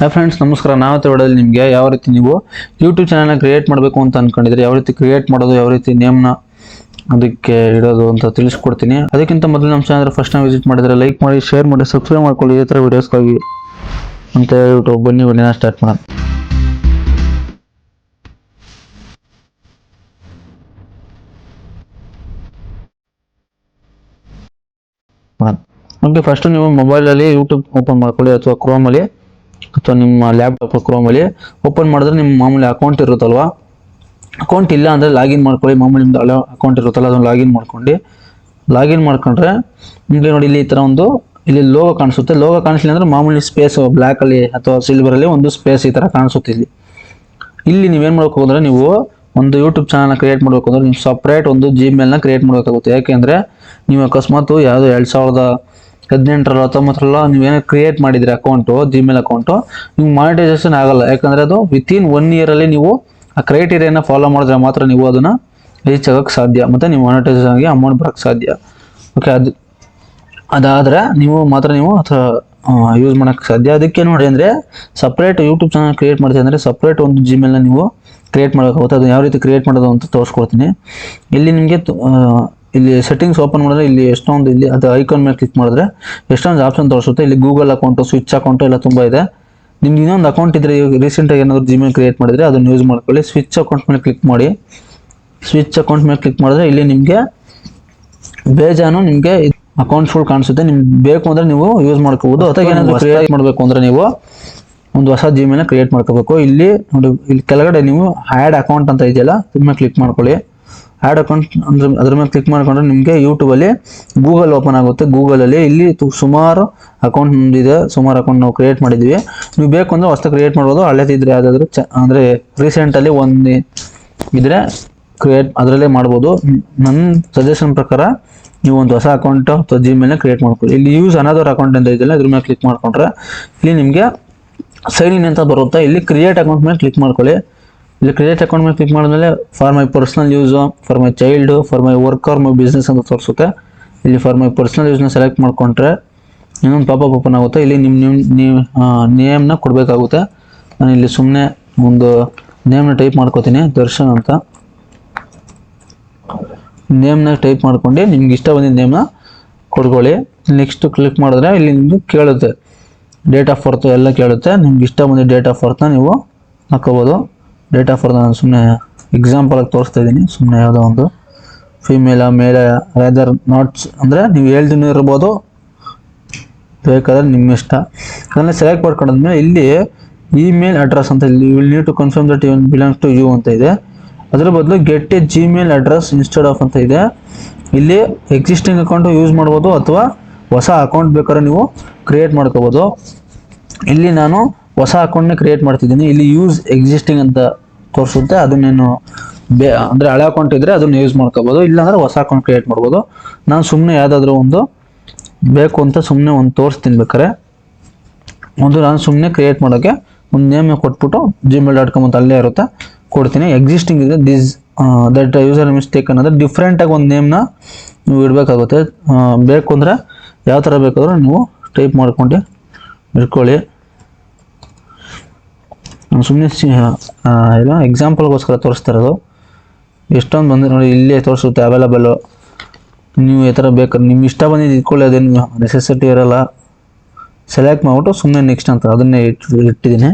Hi friends ನಮಸ್ಕಾರ. ನಾವು ವಿಡಿಯೋದಲ್ಲಿ ನಿಮಗೆ ಯಾವ ರೀತಿ ನೀವು ಯೂಟ್ಯೂಬ್ ಚಾನಲ್ನ ಕ್ರಿಯೇಟ್ ಮಾಡಬೇಕು ಅಂತ ಅಂದ್ಕೊಂಡಿದ್ರೆ ಯಾವ ರೀತಿ ಕ್ರಿಯೇಟ್ ಮಾಡೋದು, ಯಾವ ರೀತಿ ನೇಮ್ನ ಅದಕ್ಕೆ ಇಡೋದು ಅಂತ ತಿಳಿಸ್ಕೊಡ್ತೀನಿ. ಅದಕ್ಕಿಂತ ಮೊದಲು ನಮ್ಮ ಚಾನಲ್ ಫಸ್ಟ್ ನಾವು ವಿಸಿಟ್ ಮಾಡಿದರೆ ಲೈಕ್ ಮಾಡಿ ಶೇರ್ ಮಾಡಿ ಸಬ್ಸ್ಕ್ರೈಬ್ ಮಾಡ್ಕೊಳ್ಳಿ. ಈ ಥರ ವೀಡಿಯೋಸ್ಗಾಗಿ ಅಂತ ಹೇಳ್ಬಿಟ್ಟು ಬನ್ನಿ ವಿಡಿಯೋನ ಸ್ಟಾರ್ಟ್ ಮಾಡೋಣ. ಓಕೆ ಫಸ್ಟು ನೀವು ಮೊಬೈಲಲ್ಲಿ ಯೂಟ್ಯೂಬ್ ಓಪನ್ ಮಾಡ್ಕೊಳ್ಳಿ ಅಥವಾ ಕ್ರೋಮಲ್ಲಿ ಅಥವಾ ನಿಮ್ಮ ಲ್ಯಾಪ್ಟಾಪ್ ಕ್ರೋಮಲ್ಲಿ ಓಪನ್ ಮಾಡಿದ್ರೆ ನಿಮ್ಮ ಮಾಮೂಲಿ ಅಕೌಂಟ್ ಇರುತ್ತಲ್ವ? ಅಕೌಂಟ್ ಇಲ್ಲ ಅಂದರೆ ಲಾಗಿನ್ ಮಾಡ್ಕೊಳ್ಳಿ. ಮಾಮೂಲಿ ನಿಮ್ಮದು ಹಳೆ ಅಕೌಂಟ್ ಇರುತ್ತಲ್ಲ, ಅದನ್ನು ಲಾಗಿನ್ ಮಾಡ್ಕೊಂಡು. ಲಾಗಿನ್ ಮಾಡ್ಕೊಂಡ್ರೆ, ನಿಮಗೆ ನೋಡಿ ಇಲ್ಲಿ ಈ ಥರ ಒಂದು ಇಲ್ಲಿ ಲೋಗೋ ಕಾಣಿಸುತ್ತೆ. ಲೋಗೋ ಕಾಣಿಸ್ಲಿಲ್ಲ ಅಂದರೆ ಮಾಮೂಲಿ ಸ್ಪೇಸ್ ಬ್ಲ್ಯಾಕಲ್ಲಿ ಅಥವಾ ಸಿಲ್ವರಲ್ಲಿ ಒಂದು ಸ್ಪೇಸ್ ಈ ಥರ ಕಾಣಿಸುತ್ತೆ ಇಲ್ಲಿ. ಇಲ್ಲಿ ನೀವೇನು ಮಾಡಬೇಕು ಅಂದರೆ ನೀವು ಒಂದು ಯೂಟ್ಯೂಬ್ ಚಾನಲ್ನ ಕ್ರಿಯೇಟ್ ಮಾಡಬೇಕು ಅಂದರೆ ನೀವು ಸಪ್ರೇಟ್ ಒಂದು ಜಿಮೇಲ್ನ ಕ್ರಿಯೇಟ್ ಮಾಡಬೇಕಾಗುತ್ತೆ. ಯಾಕೆಂದರೆ ನೀವು ಅಕಸ್ಮಾತ್ ಯಾವುದು ಎರಡು ಸಾವಿರದ ಹದಿನೆಂಟರಲ್ಲಿ ಹತ್ತೊಂಬತ್ತರಲ್ಲ ನೀವೇನೋ ಕ್ರಿಯೇಟ್ ಮಾಡಿದ್ರಿ ಅಕೌಂಟು ಜಿಮೇಲ್ ಅಕೌಂಟು ನಿಮ್ಗೆ ಮಾನಿಟೈಸೇಷನ್ ಆಗಲ್ಲ. ಯಾಕಂದರೆ ಅದು ವಿತಿನ್ ಒನ್ ಇಯರಲ್ಲಿ ನೀವು ಆ ಕ್ರೈಟೀರಿಯಾನ ಫಾಲೋ ಮಾಡಿದ್ರೆ ಮಾತ್ರ ನೀವು ಅದನ್ನು ರೀಚ್ ಆಗೋಕ್ಕೆ ಸಾಧ್ಯ ಮತ್ತು ನೀವು ಮಾನಿಟೈಸೇಷನ್ ಆಗಿ ಅಮೌಂಟ್ ಬರೋಕ್ಕೆ ಸಾಧ್ಯ. ಓಕೆ ಅದು ಅದಾದ್ರೆ ನೀವು ಮಾತ್ರ ನೀವು ಅಥವಾ ಯೂಸ್ ಮಾಡೋಕ್ಕೆ ಸಾಧ್ಯ. ಅದಕ್ಕೆ ನೋಡಿ ಅಂದರೆ ಸಪ್ರೇಟ್ ಯೂಟ್ಯೂಬ್ ಚಾನಲ್ ಕ್ರಿಯೇಟ್ ಮಾಡ್ತೀವಿ ಅಂದರೆ ಸಪ್ರೇಟ್ ಒಂದು ಜಿಮೇಲ್ನ ನೀವು ಕ್ರಿಯೇಟ್ ಮಾಡೋಕ್ಕಾಗುತ್ತೆ ಅದು ಯಾವ ರೀತಿ ಕ್ರಿಯೇಟ್ ಮಾಡೋದು ಅಂತ ತೋರಿಸ್ಕೊಡ್ತೀನಿ. ಇಲ್ಲಿ ನಿಮಗೆ ಇಲ್ಲಿ ಸೆಟ್ಟಿಂಗ್ಸ್ ಓಪನ್ ಮಾಡಿದ್ರೆ ಇಲ್ಲಿ ಎಷ್ಟೊಂದು ಇಲ್ಲಿ ಅದು ಐಕಾನ್ ಮೇಲೆ ಕ್ಲಿಕ್ ಮಾಡಿದ್ರೆ ಎಷ್ಟೊಂದು ಆಪ್ಷನ್ ತೋರಿಸುತ್ತೆ. ಇಲ್ಲಿ ಗೂಗಲ್ ಅಕೌಂಟು ಸ್ವಿಚ್ ಅಕೌಂಟು ಎಲ್ಲ ತುಂಬ ಇದೆ. ನಿಮ್ಗೆ ಇನ್ನೊಂದು ಅಕೌಂಟ್ ಇದ್ರೆ ಇವಾಗ ರೀಸೆಂಟಾಗಿ ಏನಾದರೂ ಜಿಮೇಲ್ ಕ್ರಿಯೇಟ್ ಮಾಡಿದರೆ ಅದನ್ನು ಯೂಸ್ ಮಾಡ್ಕೊಳ್ಳಿ. ಸ್ವಿಚ್ ಅಕೌಂಟ್ ಮೇಲೆ ಕ್ಲಿಕ್ ಮಾಡಿ. ಸ್ವಿಚ್ ಅಕೌಂಟ್ ಮೇಲೆ ಕ್ಲಿಕ್ ಮಾಡಿದ್ರೆ ಇಲ್ಲಿ ನಿಮಗೆ ಬೇಜಾನು ನಿಮಗೆ ಅಕೌಂಟ್ ಫುಲ್ ಕಾಣಿಸುತ್ತೆ. ನಿಮ್ಗೆ ಬೇಕು ಅಂದರೆ ನೀವು ಯೂಸ್ ಮಾಡ್ಕೋಬೋದು. ಅಥವಾ ಏನಾದರೂ ಕ್ರಿಯೇಟ್ ಮಾಡಬೇಕು ಅಂದರೆ ನೀವು ಒಂದು ಹೊಸ ಜಿಮೇಲ್ನ ಕ್ರಿಯೇಟ್ ಮಾಡ್ಕೋಬೇಕು. ಇಲ್ಲಿ ನೋಡಿ ಇಲ್ಲಿ ಕೆಳಗಡೆ ನೀವು ಆ್ಯಡ್ ಅಕೌಂಟ್ ಅಂತ ಇದೆಯಲ್ಲ ಇದ್ರ ಕ್ಲಿಕ್ ಮಾಡ್ಕೊಳ್ಳಿ. ಆ್ಯಡ್ ಅಕೌಂಟ್ ಅಂದ್ರೆ ಅದ್ರ ಮೇಲೆ ಕ್ಲಿಕ್ ಮಾಡ್ಕೊಂಡ್ರೆ ನಿಮಗೆ ಯೂಟ್ಯೂಬಲ್ಲಿ ಗೂಗಲ್ ಓಪನ್ ಆಗುತ್ತೆ. ಗೂಗಲಲ್ಲಿ ಇಲ್ಲಿ ಸುಮಾರು ಅಕೌಂಟ್ ಇದೆ ಸುಮಾರು ಅಕೌಂಟ್ ನಾವು ಕ್ರಿಯೇಟ್ ಮಾಡಿದ್ವಿ. ನೀವು ಬೇಕು ಅಂದರೆ ಹೊಸ ಕ್ರಿಯೇಟ್ ಮಾಡ್ಬೋದು. ಹಳೇದಿದ್ರೆ ಯಾವುದಾದ್ರೂ ಚ ಅಂದರೆ ರೀಸೆಂಟಲ್ಲಿ ಒಂದು ಇದ್ರೆ ಕ್ರಿಯೇಟ್ ಅದರಲ್ಲೇ ಮಾಡ್ಬೋದು. ನನ್ನ ಸಜೆಷನ್ ಪ್ರಕಾರ ನೀವು ಒಂದು ಹೊಸ ಅಕೌಂಟ್ ಅಥವಾ ಜಿಮೇಲ್ನ ಕ್ರಿಯೇಟ್ ಮಾಡ್ಕೊಳ್ಳಿ. ಇಲ್ಲಿ ಯೂಸ್ ಅನದರ್ ಅಕೌಂಟ್ ಅಂತ ಇದೆಯಲ್ಲ ಇದ್ರ ಮೇಲೆ ಕ್ಲಿಕ್ ಮಾಡ್ಕೊಂಡ್ರೆ ಇಲ್ಲಿ ನಿಮಗೆ ಸೈನ್ ಇನ್ ಅಂತ ಬರುತ್ತೆ. ಇಲ್ಲಿ ಕ್ರಿಯೇಟ್ ಅಕೌಂಟ್ ಮೇಲೆ ಕ್ಲಿಕ್ ಮಾಡ್ಕೊಳ್ಳಿ. ಇಲ್ಲಿ ಕ್ರೆಡಿಟ್ ಅಕೌಂಟ್ ಮೇಲೆ ಕ್ಲಿಕ್ ಮಾಡಿದ್ಮೇಲೆ for my personal use for my child for my work or my business ಅಂತ ತೋರಿಸುತ್ತೆ. ಇಲ್ಲಿ ಫಾರ್ ಮೈ ಪರ್ಸನಲ್ ಯೂಸ್ನ ಸೆಲೆಕ್ಟ್ ಮಾಡ್ಕೊಂಡ್ರೆ ಇನ್ನೊಂದು ಪಾಪಪ್ ಓಪನ್ ಆಗುತ್ತೆ. ಇಲ್ಲಿ ನಿಮ್ಮ ನಿಮ್ಮ ನೀವು ನೇಮ್ನ ಕೊಡಬೇಕಾಗುತ್ತೆ. ನಾನು ಇಲ್ಲಿ ಸುಮ್ಮನೆ ಒಂದು ನೇಮ್ನ ಟೈಪ್ ಮಾಡ್ಕೋತೀನಿ, ದರ್ಶನ್ ಅಂತ. ನೇಮ್ನ ಟೈಪ್ ಮಾಡ್ಕೊಂಡು ನಿಮ್ಗೆ ಇಷ್ಟ ಬಂದಿದ್ದ ನೇಮ್ನ ಕೊಡ್ಕೊಳ್ಳಿ. ನೆಕ್ಸ್ಟ್ ಕ್ಲಿಕ್ ಮಾಡಿದ್ರೆ ಇಲ್ಲಿ ನಿಮ್ಮದು ಕೇಳುತ್ತೆ. ಡೇಟ್ ಆಫ್ ಬರ್ತು ಎಲ್ಲ ಕೇಳುತ್ತೆ. ನಿಮ್ಗೆ ಇಷ್ಟ ಬಂದಿದ್ದ ಡೇಟ್ ಆಫ್ ಬರ್ತ್ನ ನೀವು ಹಾಕೋಬೋದು. ಡೇಟ್ ಬರ್ತ್ ನಾನು ಸುಮ್ಮನೆ ಎಕ್ಸಾಂಪಲ್ ಆಗಿ ತೋರಿಸ್ತಾ ಇದ್ದೀನಿ. ಸುಮ್ಮನೆ ಯಾವುದೋ ಒಂದು ಫಿಮೇಲ ಮೇಲ ವೆದರ್ ನಾಟ್ಸ್ ಅಂದರೆ ನೀವು ಏಳು ದಿನ ಇರ್ಬೋದು. ಬೇಕಾದ್ರೆ ನಿಮ್ಮ ಇಷ್ಟ. ಅದನ್ನು ಸೆಲೆಕ್ಟ್ ಮಾಡ್ಕೊಂಡಾದ್ಮೇಲೆ ಇಲ್ಲಿ ಇಮೇಲ್ ಅಡ್ರೆಸ್ ಅಂತ ಇಲ್ಲಿ will need to confirm that even belongs to you ಅಂತ ಇದೆ. ಅದರ ಬದಲು get a Gmail address instead of ಅಂತ ಇದೆ. ಇಲ್ಲಿ ಎಕ್ಸಿಸ್ಟಿಂಗ್ ಅಕೌಂಟು ಯೂಸ್ ಮಾಡ್ಬೋದು ಅಥವಾ ಹೊಸ ಅಕೌಂಟ್ ಬೇಕಾದ್ರೆ ನೀವು ಕ್ರಿಯೇಟ್ ಮಾಡ್ಕೋಬೋದು. ಇಲ್ಲಿ ನಾನು ಹೊಸ ಅಕೌಂಟ್ನ ಕ್ರಿಯೇಟ್ ಮಾಡ್ತಿದ್ದೀನಿ. ಇಲ್ಲಿ ಯೂಸ್ ಎಕ್ಸಿಸ್ಟಿಂಗ್ ಅಂತ ತೋರಿಸುತ್ತೆ. ಅದನ್ನೇನು ಬೇ, ಅಂದರೆ ಹಳೆ ಅಕೌಂಟ್ ಇದ್ದರೆ ಅದನ್ನ ಯೂಸ್ ಮಾಡ್ಕೋಬೋದು. ಇಲ್ಲಾಂದ್ರೆ ಹೊಸ ಅಕೌಂಟ್ ಕ್ರಿಯೇಟ್ ಮಾಡ್ಬೋದು. ನಾನು ಸುಮ್ಮನೆ ಯಾವುದಾದ್ರೂ ಒಂದು ಬೇಕು ಅಂತ ಸುಮ್ಮನೆ ಒಂದು ತೋರಿಸ್ತೀನಿ ಬೇಕಾರೆ ಒಂದು ನಾನು ಸುಮ್ಮನೆ ಕ್ರಿಯೇಟ್ ಮಾಡೋಕ್ಕೆ ಒಂದು ನೇಮ್ ಕೊಟ್ಬಿಟ್ಟು ಜಿಮೇಲ್ ಡಾಟ್ ಕಾಮ್ ಅಂತ ಅಲ್ಲೇ ಇರುತ್ತೆ. ಕೊಡ್ತೀನಿ. ಎಕ್ಸಿಸ್ಟಿಂಗ್ ಇದೆ ದಿಸ್ ದಟ್ ಯೂಸರ್ ಮಿಸ್ಟೇಕ್ ಅನ್ನೋದು ಡಿಫ್ರೆಂಟಾಗಿ ಒಂದು ನೇಮ್ನ ನೀವು ಇಡಬೇಕಾಗುತ್ತೆ. ಬೇಕು ಅಂದರೆ ಯಾವ ಥರ ಬೇಕಾದರೂ ನೀವು ಟೈಪ್ ಮಾಡ್ಕೊಂಡು ಇಟ್ಕೊಳ್ಳಿ. ಸುಮ್ಮನೆ ಏನೋ ಎಕ್ಸಾಂಪಲ್ಗೋಸ್ಕರ ತೋರಿಸ್ತಾ ಇರೋದು. ಎಷ್ಟೊಂದು ಬಂದರೆ ನೋಡಿ, ಇಲ್ಲೇ ತೋರಿಸುತ್ತೆ ಅವೈಲಬಲ್ಲು ನೀವು ಈ ಥರ ಬೇಕಾದ್ರೆ ನಿಮ್ಮ ಇಷ್ಟ ಬಂದಿದ್ದು ಇಟ್ಕೊಳ್ಳಿ ಅದೇನು ನೆಸೆಸಿಟಿ ಇರೋಲ್ಲ. ಸೆಲೆಕ್ಟ್ ಮಾಡಿಬಿಟ್ಟು ಸುಮ್ಮನೆ ನೆಕ್ಸ್ಟ್ ಅಂತ, ಅದನ್ನೇ ಇಟ್ಟು ಇಟ್ಟಿದ್ದೀನಿ.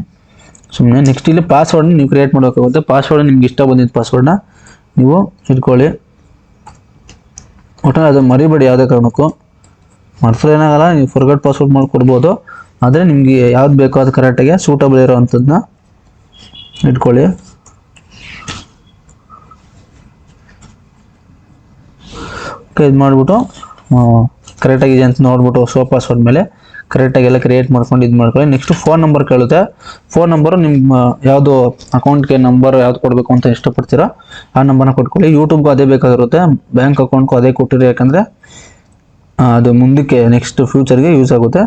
ಸುಮ್ಮನೆ ನೆಕ್ಸ್ಟ್ ಇಲ್ಲಿ ಪಾಸ್ವರ್ಡ್ ನೀವು ಕ್ರಿಯೇಟ್ ಮಾಡಬೇಕಾಗುತ್ತೆ ಪಾಸ್ವರ್ಡ್ ನಿಮ್ಗೆ ಇಷ್ಟ ಬಂದಿದ್ದ ಪಾಸ್ವರ್ಡ್ನ ನೀವು ಇಟ್ಕೊಳ್ಳಿ. ಒಟ್ಟು ಅದು ಮರಿಬೇಡಿ ಯಾವುದೇ ಕಾರಣಕ್ಕೂ. ಮಾಡ್ತಾರೆ ಏನಾಗಲ್ಲ, ನೀವು ಫರ್ಗಟ್ ಪಾಸ್ವರ್ಡ್ ಮಾಡಿಕೊಡ್ಬೋದು. ಆದರೆ ನಿಮಗೆ ಯಾವ್ದು ಬೇಕೋ ಅದು ಕರೆಕ್ಟಾಗಿ ಸೂಟಬಲ್ ಇರೋ ಅಂಥದ್ದನ್ನ ಇಟ್ಕೊಳ್ಳಿ. ಓಕೆ, ಇದು ಮಾಡಿಬಿಟ್ಟು ಕರೆಕ್ಟಾಗಿದೆ ಅಂತ ನೋಡ್ಬಿಟ್ಟು ಸೋ ಪಾಸ್ವರ್ಡ್ ಮೇಲೆ ಕರೆಕ್ಟಾಗಿ ಎಲ್ಲ ಕ್ರಿಯೇಟ್ ಮಾಡ್ಕೊಂಡು ಇದು ಮಾಡ್ಕೊಳ್ಳಿ. ನೆಕ್ಸ್ಟ್ ಫೋನ್ ನಂಬರ್ ಕೇಳುತ್ತೆ. ಫೋನ್ ನಂಬರು ನಿಮ್ಮ ಯಾವುದು ಅಕೌಂಟ್ಗೆ ನಂಬರ್ ಯಾವ್ದು ಕೊಡಬೇಕು ಅಂತ ಇಷ್ಟಪಡ್ತೀರೋ, ಆ ನಂಬರ್ನ ಕೊಟ್ಕೊಳ್ಳಿ. ಯೂಟ್ಯೂಬ್ಗೂ ಅದೇ ಬೇಕಾಗಿರುತ್ತೆ. ಬ್ಯಾಂಕ್ ಅಕೌಂಟ್ಗೂ ಅದೇ ಕೊಟ್ಟಿರಿ, ಯಾಕಂದರೆ ಅದು ಮುಂದಕ್ಕೆ ನೆಕ್ಸ್ಟ್ ಫ್ಯೂಚರ್ಗೆ ಯೂಸ್ ಆಗುತ್ತೆ.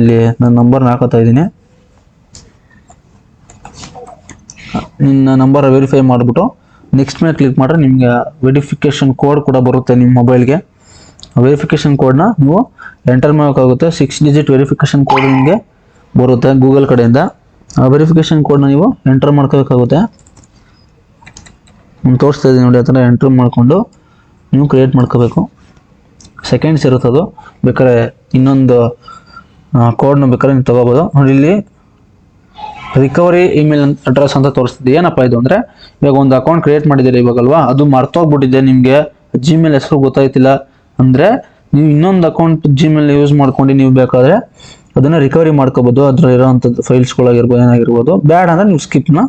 ಇಲ್ಲಿ ನನ್ನ ನಂಬರ್ನ ಹಾಕೋತಾ ಇದ್ದೀನಿ. ನಿನ್ನ ನಂಬರ್ ವೆರಿಫೈ ಮಾಡಿಬಿಟ್ಟು ನೆಕ್ಸ್ಟ್ ಮೇಲೆ ಕ್ಲಿಕ್ ಮಾಡಿದ್ರೆ ನಿಮಗೆ ವೆರಿಫಿಕೇಷನ್ ಕೋಡ್ ಕೂಡ ಬರುತ್ತೆ ನಿಮ್ಮ ಮೊಬೈಲ್ಗೆ ವೆರಿಫಿಕೇಷನ್ ಕೋಡ್ನ ನೀವು ಎಂಟರ್ ಮಾಡೋಕ್ಕಾಗುತ್ತೆ ಸಿಕ್ಸ್ ಡಿಜಿಟ್ ವೆರಿಫಿಕೇಷನ್ ಕೋಡ್ ನಿಮಗೆ ಬರುತ್ತೆ ಗೂಗಲ್ ಕಡೆಯಿಂದ. ಆ ವೆರಿಫಿಕೇಶನ್ ಕೋಡ್ನ ನೀವು ಎಂಟರ್ ಮಾಡ್ಕೋಬೇಕಾಗುತ್ತೆ. ನಾನು ತೋರಿಸ್ತಾ ಇದ್ದೀನಿ ನೋಡಿ ಆ ಥರ ಎಂಟ್ರ್ ಮಾಡಿಕೊಂಡು ನೀವು ಕ್ರಿಯೇಟ್ ಮಾಡ್ಕೋಬೇಕು. ಸೆಕೆಂಡ್ಸ್ ಇರುತ್ತದು. ಬೇಕಾದ್ರೆ ಇನ್ನೊಂದು ಕೋಡ್ನ ಬೇಕಾದ್ರೆ ನೀವು ತೊಗೋಬೋದು. ನೋಡಿ ಇಲ್ಲಿ ರಿಕವರಿ ಇಮೇಲ್ ಅಡ್ರೆಸ್ ಅಂತ ತೋರಿಸ್ತಿದೆ. ಏನಪ್ಪ ಇದು ಅಂದರೆ, ಇವಾಗ ಒಂದು ಅಕೌಂಟ್ ಕ್ರಿಯೇಟ್ ಮಾಡಿದ್ದೀರಿ ಇವಾಗಲ್ವಾ? ಅದು ಮರ್ತೋಗ್ಬಿಟ್ಟಿದೆ ನಿಮಗೆ. ಜಿಮೇಲ್ ಹೆಸರು ಗೊತ್ತಾಯ್ತಿಲ್ಲ. ಅಂದರೆ ನೀವು ಇನ್ನೊಂದು ಅಕೌಂಟ್ ಜಿಮೇಲ್ ಯೂಸ್ ಮಾಡ್ಕೊಂಡು ನೀವು ಬೇಕಾದರೆ ಅದನ್ನು ರಿಕವರಿ ಮಾಡ್ಕೋಬೋದು. ಅದರಲ್ಲಿರೋವಂಥದ್ದು ಫೈಲ್ಸ್ಗಳಾಗಿರ್ಬೋದು ಏನಾಗಿರ್ಬೋದು. ಬೇಡ ಅಂದರೆ ನೀವು ಸ್ಕಿಪ್ನ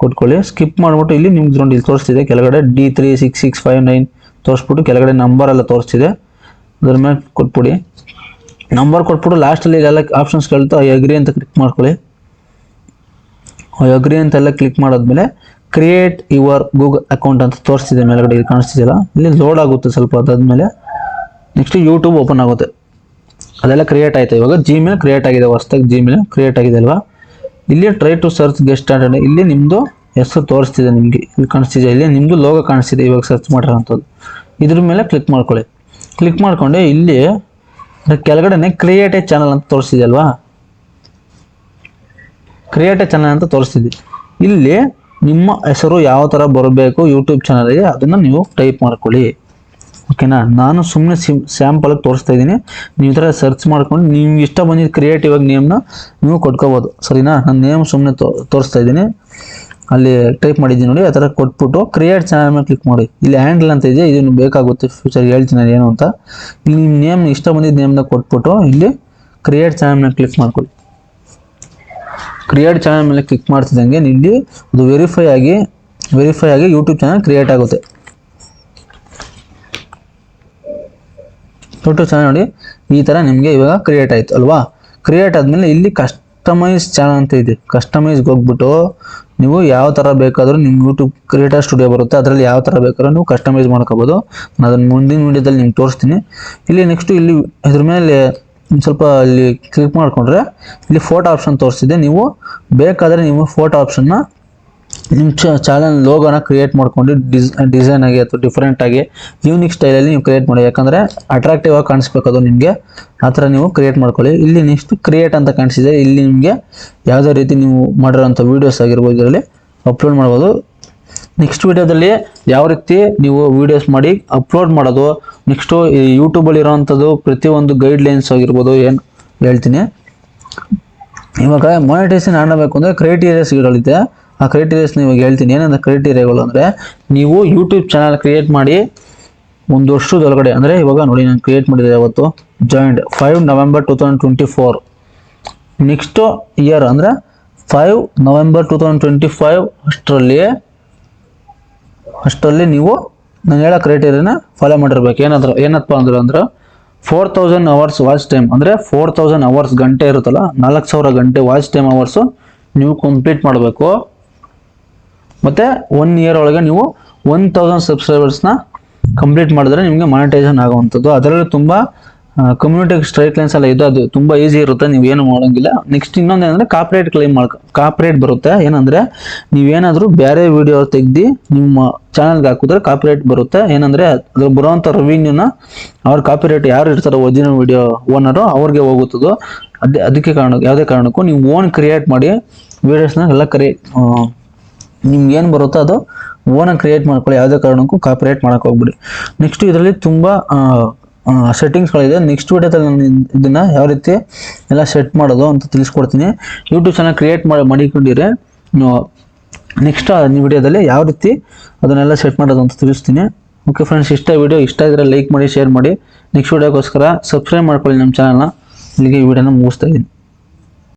ಕೊಟ್ಕೊಳ್ಳಿ. ಸ್ಕಿಪ್ ಮಾಡಿಬಿಟ್ಟು ಇಲ್ಲಿ ನಿಮ್ಗೆ ನೋಡಿ ಇಲ್ಲಿ ತೋರಿಸ್ತಿದೆ. ಕೆಳಗಡೆ D three six six five nine ತೋರಿಸ್ಬಿಟ್ಟು ಕೆಳಗಡೆ ನಂಬರ್ ಎಲ್ಲ ತೋರಿಸ್ತಿದೆ. ಅದ್ರ ಮೇಲೆ ಕೊಟ್ಬಿಡಿ. ನಂಬರ್ ಕೊಟ್ಬಿಟ್ಟು ಲಾಸ್ಟಲ್ಲಿ ಇಲ್ಲೆಲ್ಲ ಆಪ್ಷನ್ಸ್ ಕೇಳ್ತಾ ಐ ಅಗ್ರಿ ಅಂತ ಕ್ಲಿಕ್ ಮಾಡ್ಕೊಳ್ಳಿ. ಅಗ್ರಿ ಅಂತೆಲ್ಲ ಕ್ಲಿಕ್ ಮಾಡಾದ್ಮೇಲೆ ಕ್ರಿಯೇಟ್ ಯುವರ್ ಗೂಗಲ್ ಅಕೌಂಟ್ ಅಂತ ತೋರಿಸ್ತಿದೆ ಮೇಲ್ಗಡೆ, ಇಲ್ಲಿ ಕಾಣಿಸ್ತಿದೆಯಲ್ಲ? ಇಲ್ಲಿ ಲೋಡ್ ಆಗುತ್ತೆ ಸ್ವಲ್ಪ ಅದಾದ್ಮೇಲೆ. ನೆಕ್ಸ್ಟ್ ಯೂಟ್ಯೂಬ್ ಓಪನ್ ಆಗುತ್ತೆ. ಅದೆಲ್ಲ ಕ್ರಿಯೇಟ್ ಆಯಿತು ಇವಾಗ? ಜಿಮೇಲ್ ಕ್ರಿಯೇಟ್ ಆಗಿದೆ, ಹೊಸ್ದಾಗಿ ಜಿಮೇಲ್ ಕ್ರಿಯೇಟ್ ಆಗಿದೆ ಅಲ್ವಾ? ಇಲ್ಲಿ try to search guest and ಇಲ್ಲಿ ನಿಮ್ಮದು ಹೆಸರು ತೋರಿಸ್ತಿದೆ ನಿಮಗೆ. ಇಲ್ಲಿ ಕಾಣಿಸ್ತಿದೆ ಇಲ್ಲಿ ನಿಮ್ಮದು ಲೋಗೋ ಕಾಣಿಸ್ತಿದೆ, ಇವಾಗ ಸರ್ಚ್ ಮಾಡಿರೋಂಥದ್ದು ಇದ್ರ ಮೇಲೆ ಕ್ಲಿಕ್ ಮಾಡ್ಕೊಳ್ಳಿ. ಕ್ಲಿಕ್ ಮಾಡಿಕೊಂಡೆ, ಇಲ್ಲಿ ಕೆಳಗಡೆನೆ ಕ್ರಿಯೇಟ್ ಎ ಚಾನಲ್ ಅಂತ ತೋರಿಸಿದೆ ಅಲ್ವಾ? ಕ್ರಿಯೇಟ್ ಚಾನಲ್ ಅಂತ ತೋರಿಸ್ತಿದ್ವಿ. ಇಲ್ಲಿ ನಿಮ್ಮ ಹೆಸರು ಯಾವ ಥರ ಬರಬೇಕು ಯೂಟ್ಯೂಬ್ ಚಾನಲ್ಗೆ ಅದನ್ನು ನೀವು ಟೈಪ್ ಮಾಡ್ಕೊಳ್ಳಿ. ಓಕೆನಾ ನಾನು ಸುಮ್ಮನೆ ಸಿಮ್ ಸ್ಯಾಂಪಲ್ಗೆ ತೋರಿಸ್ತಾ ಇದ್ದೀನಿ. ನೀವು ಈ ಥರ ಸರ್ಚ್ ಮಾಡ್ಕೊಂಡು ನಿಮ್ಗೆ ಇಷ್ಟ ಬಂದಿದ್ದು ಕ್ರಿಯೇಟಿವ್ ಆಗಿ ನೇಮ್ನ ನೀವು ಕೊಟ್ಕೋಬೋದು. ಸರಿನಾ? ನಾನು ನೇಮ್ ಸುಮ್ಮನೆ ತೋರಿಸ್ತಾ ಇದ್ದೀನಿ. ಅಲ್ಲಿ ಟೈಪ್ ಮಾಡಿದ್ದೀನಿ ನೋಡಿ, ಆ ಥರ ಕೊಟ್ಬಿಟ್ಟು ಕ್ರಿಯೇಟ್ ಚಾನಲ್ ಮೇಲೆ ಕ್ಲಿಕ್ ಮಾಡಿ. ಇಲ್ಲಿ ಹ್ಯಾಂಡಲ್ ಅಂತ ಇದೆ ಇದನ್ನು ಬೇಕಾಗುತ್ತೆ. ಫ್ಯೂಚರ್ ಹೇಳ್ತೀನಿ ನಾನು ಏನು ಅಂತ. ಇಲ್ಲಿ ನಿಮ್ಮ ನೇಮ್ ಇಷ್ಟ ಬಂದಿದ್ದ ನೇಮ್ನ ಕೊಟ್ಬಿಟ್ಟು ಇಲ್ಲಿ ಕ್ರಿಯೇಟ್ ಚಾನಲ್ ಮೇಲೆ ಕ್ಲಿಕ್ ಮಾಡ್ಕೊಳ್ಳಿ. ಕ್ರಿಯೇಟ್ ಚಾನಲ್ ಮೇಲೆ ಕ್ಲಿಕ್ ಮಾಡ್ತಿದ್ದಂಗೆ ಇಲ್ಲಿ ಅದು ವೆರಿಫೈ ಆಗಿ ವೆರಿಫೈ ಆಗಿ ಯೂಟ್ಯೂಬ್ ಚಾನಲ್ ಕ್ರಿಯೇಟ್ ಆಗುತ್ತೆ. ಯೂಟ್ಯೂಬ್ ಚಾನಲ್ ನೋಡಿ ಈ ಥರ ನಿಮಗೆ ಇವಾಗ ಕ್ರಿಯೇಟ್ ಆಯಿತು, ಅಲ್ವಾ? ಕ್ರಿಯೇಟ್ ಆದಮೇಲೆ ಇಲ್ಲಿ ಕಸ್ಟಮೈಸ್ ಚಾನಲ್ ಅಂತ ಇದೆ. ಕಸ್ಟಮೈಸ್ಗೆ ಹೋಗ್ಬಿಟ್ಟು ನೀವು ಯಾವ ಥರ ಬೇಕಾದರೂ ನಿಮ್ಮ ಯೂಟ್ಯೂಬ್ ಕ್ರಿಯೇಟರ್ ಸ್ಟುಡಿಯೋ ಬರುತ್ತೆ, ಅದರಲ್ಲಿ ಯಾವ ಥರ ಬೇಕಾದ್ರೂ ನೀವು ಕಸ್ಟಮೈಸ್ ಮಾಡ್ಕೋಬೋದು. ನಾನು ಅದನ್ನು ಮುಂದಿನ ವೀಡಿಯೋದಲ್ಲಿ ನಿಮ್ಗೆ ತೋರಿಸ್ತೀನಿ. ಇಲ್ಲಿ ನೆಕ್ಸ್ಟು ಇಲ್ಲಿ ಇದ್ರ ಮೇಲೆ ಸ್ವಲ್ಪ ಇಲ್ಲಿ ಕ್ಲಿಕ್ ಮಾಡಿಕೊಂಡ್ರೆ ಇಲ್ಲಿ ಫೋಟೋ ಆಪ್ಷನ್ ತೋರಿಸಿದೆ. ನೀವು ಬೇಕಾದರೆ ನೀವು ಫೋಟೋ ಆಪ್ಷನ್ನ ನಿಮ್ಮ ಚಾನಲ್ ಲೋಗೋನ ಕ್ರಿಯೇಟ್ ಮಾಡ್ಕೊಂಡು ಡಿಸ್ ಡಿಸೈನ್ ಆಗಿ ಅಥವಾ ಡಿಫ್ರೆಂಟ್ ಆಗಿ ಯೂನಿಕ್ ಸ್ಟೈಲಲ್ಲಿ ನೀವು ಕ್ರಿಯೇಟ್ ಮಾಡಿ. ಯಾಕಂದರೆ ಅಟ್ರಾಕ್ಟಿವ್ ಆಗಿ ಕಾಣಿಸ್ಬೇಕು ಅದು ನಿಮಗೆ. ಆ ಥರ ನೀವು ಕ್ರಿಯೇಟ್ ಮಾಡ್ಕೊಳ್ಳಿ. ಇಲ್ಲಿ ನೆಕ್ಸ್ಟ್ ಕ್ರಿಯೇಟ್ ಅಂತ ಕಾಣಿಸಿದೆ. ಇಲ್ಲಿ ನಿಮಗೆ ಯಾವುದೇ ರೀತಿ ನೀವು ಮಾಡಿರೋಂಥ ವೀಡಿಯೋಸ್ ಆಗಿರ್ಬೋದು ಇದರಲ್ಲಿ ಅಪ್ಲೋಡ್ ಮಾಡ್ಬೋದು. ನೆಕ್ಸ್ಟ್ ವಿಡಿಯೋದಲ್ಲಿ ಯಾವ ರೀತಿ ನೀವು ವೀಡಿಯೋಸ್ ಮಾಡಿ ಅಪ್ಲೋಡ್ ಮಾಡೋದು ನೆಕ್ಸ್ಟು ಈ ಯೂಟ್ಯೂಬಲ್ಲಿ ಇರೋವಂಥದ್ದು ಪ್ರತಿಯೊಂದು ಗೈಡ್ಲೈನ್ಸ್ ಆಗಿರ್ಬೋದು ಏನು ಹೇಳ್ತೀನಿ. ಇವಾಗ ಮೊನಿಟೈಸನ್ ಮಾಡಬೇಕು ಅಂದರೆ ಕ್ರೈಟೀರಿಯಾಸ್ಗಳಿದೆ ಆ ಕ್ರೈಟೀರಿಯಾಸ್ ಇವಾಗ ಹೇಳ್ತೀನಿ. ಏನಂದ್ರೆ ಕ್ರೈಟೀರಿಯಾಗಳು ಅಂದರೆ ನೀವು ಯೂಟ್ಯೂಬ್ ಚಾನಲ್ ಕ್ರಿಯೇಟ್ ಮಾಡಿ ಒಂದು ವರ್ಷದೊಳಗಡೆ, ಅಂದರೆ ಇವಾಗ ನೋಡಿ ನಾನು ಕ್ರಿಯೇಟ್ ಮಾಡಿದೆ ಯಾವತ್ತು joint five November two thousand twenty four next year ಅಂದರೆ five November two thousand twenty five ಅಷ್ಟರಲ್ಲಿ ಅಷ್ಟರಲ್ಲಿ ನೀವು ನಾನು ಹೇಳೋ ಕ್ರೈಟೀರಿಯಾನ ಫಾಲೋ ಮಾಡಿರ್ಬೇಕು. ಏನಾದ್ರು, ಏನಪ್ಪ ಅಂದ್ರೆ ಅಂದ್ರೆ four thousand hours watch time ಅಂದರೆ ಫೋರ್ ತೌಸಂಡ್ ಅವರ್ಸ್ ಗಂಟೆ ಇರುತ್ತಲ್ಲ, ನಾಲ್ಕು ಸಾವಿರ ಗಂಟೆ ವಾಚ್ ಟೈಮ್ ಅವರ್ಸು ನೀವು ಕಂಪ್ಲೀಟ್ ಮಾಡಬೇಕು. ಮತ್ತು ಒನ್ ಇಯರ್ ಒಳಗೆ ನೀವು ಒನ್ ತೌಸಂಡ್ ಸಬ್ಸ್ಕ್ರೈಬರ್ಸ್ನ ಕಂಪ್ಲೀಟ್ ಮಾಡಿದ್ರೆ ನಿಮಗೆ ಮಾನಿಟೈಸೇಷನ್ ಆಗುವಂಥದ್ದು. ಅದರಲ್ಲಿ ತುಂಬ ಕಮ್ಯುನಿಟಿ ಸ್ಟ್ರೈಟ್ ಲೈನ್ಸ್ ಎಲ್ಲ ಇದು, ಅದು ತುಂಬ ಈಸಿ ಇರುತ್ತೆ, ನೀವು ಏನು ಮಾಡೋಂಗಿಲ್ಲ. ನೆಕ್ಸ್ಟ್ ಇನ್ನೊಂದು ಏನಂದರೆ ಕಾಪ್ರೇಟ್ ಕ್ಲೈಮ್ ಮಾಡ್ಕೊ ಕಾಪ್ರೇಟ್ ಬರುತ್ತೆ. ಏನಂದರೆ ನೀವೇನಾದರೂ ಬೇರೆ ವಿಡಿಯೋ ತೆಗ್ದು ನಿಮ್ಮ ಚಾನಲ್ಗೆ ಹಾಕಿದ್ರೆ ಕಾಪಿರೈಟ್ ಬರುತ್ತೆ. ಏನಂದರೆ ಅದ್ರ ಬರುವಂಥ ರೆವಿನ್ಯೂನ ಅವ್ರ ಕಾಪಿರೇಟ್ ಯಾರು ಇರ್ತಾರೋ ಒರಿಜಿನಲ್ ವಿಡಿಯೋ ಓನರು ಅವ್ರಿಗೆ ಹೋಗುತ್ತದೋ. ಅದೇ, ಅದಕ್ಕೆ ಕಾರಣ, ಯಾವುದೇ ಕಾರಣಕ್ಕೂ ನೀವು ಓನ್ ಕ್ರಿಯೇಟ್ ಮಾಡಿ ವೀಡಿಯೋಸ್ನ ಎಲ್ಲ ಕರಿ ನಿಮ್ಗೆ ಏನು ಬರುತ್ತೋ ಅದು ಓನಾಗಿ ಕ್ರಿಯೇಟ್ ಮಾಡ್ಕೊಳ್ಳಿ. ಯಾವುದೇ ಕಾರಣಕ್ಕೂ ಕಾಪಿರೈಟ್ ಮಾಡಕ್ಕೆ ಹೋಗ್ಬಿಡಿ. ನೆಕ್ಸ್ಟ್ ಇದರಲ್ಲಿ ತುಂಬ ಸೆಟ್ಟಿಂಗ್ಸ್ಗಳಿದೆ ನೆಕ್ಸ್ಟ್ ವಿಡಿಯೋದಲ್ಲಿ ನಾನು ಇದನ್ನು ಯಾವ ರೀತಿ ಎಲ್ಲ ಸೆಟ್ ಮಾಡೋದು ಅಂತ ತಿಳಿಸ್ಕೊಡ್ತೀನಿ. ಯೂಟ್ಯೂಬ್ ಚಾನಲ್ ಕ್ರಿಯೇಟ್ ಮಾಡಿ ಮಾಡಿಕೊಂಡಿರಿ ನೆಕ್ಸ್ಟ್ ವಿಡಿಯೋದಲ್ಲಿ ಯಾವ ರೀತಿ ಅದನ್ನೆಲ್ಲ ಸೆಟ್ ಮಾಡೋದು ಅಂತ ತಿಳಿಸ್ತೀನಿ. ಓಕೆ ಫ್ರೆಂಡ್ಸ್ ಇಷ್ಟ ವಿಡಿಯೋ ಇಷ್ಟ ಇದ್ದರೆ ಲೈಕ್ ಮಾಡಿ ಶೇರ್ ಮಾಡಿ. ನೆಕ್ಸ್ಟ್ ವಿಡಿಯೋಗೋಸ್ಕರ ಸಬ್ಸ್ಕ್ರೈಬ್ ಮಾಡ್ಕೊಳ್ಳಿ ನಮ್ಮ ಚಾನಲ್ನ ಇಲ್ಲಿಗೆ ಈ ವಿಡಿಯೋನ ಮುಗಿಸ್ತಾ ಇದ್ದೀನಿ.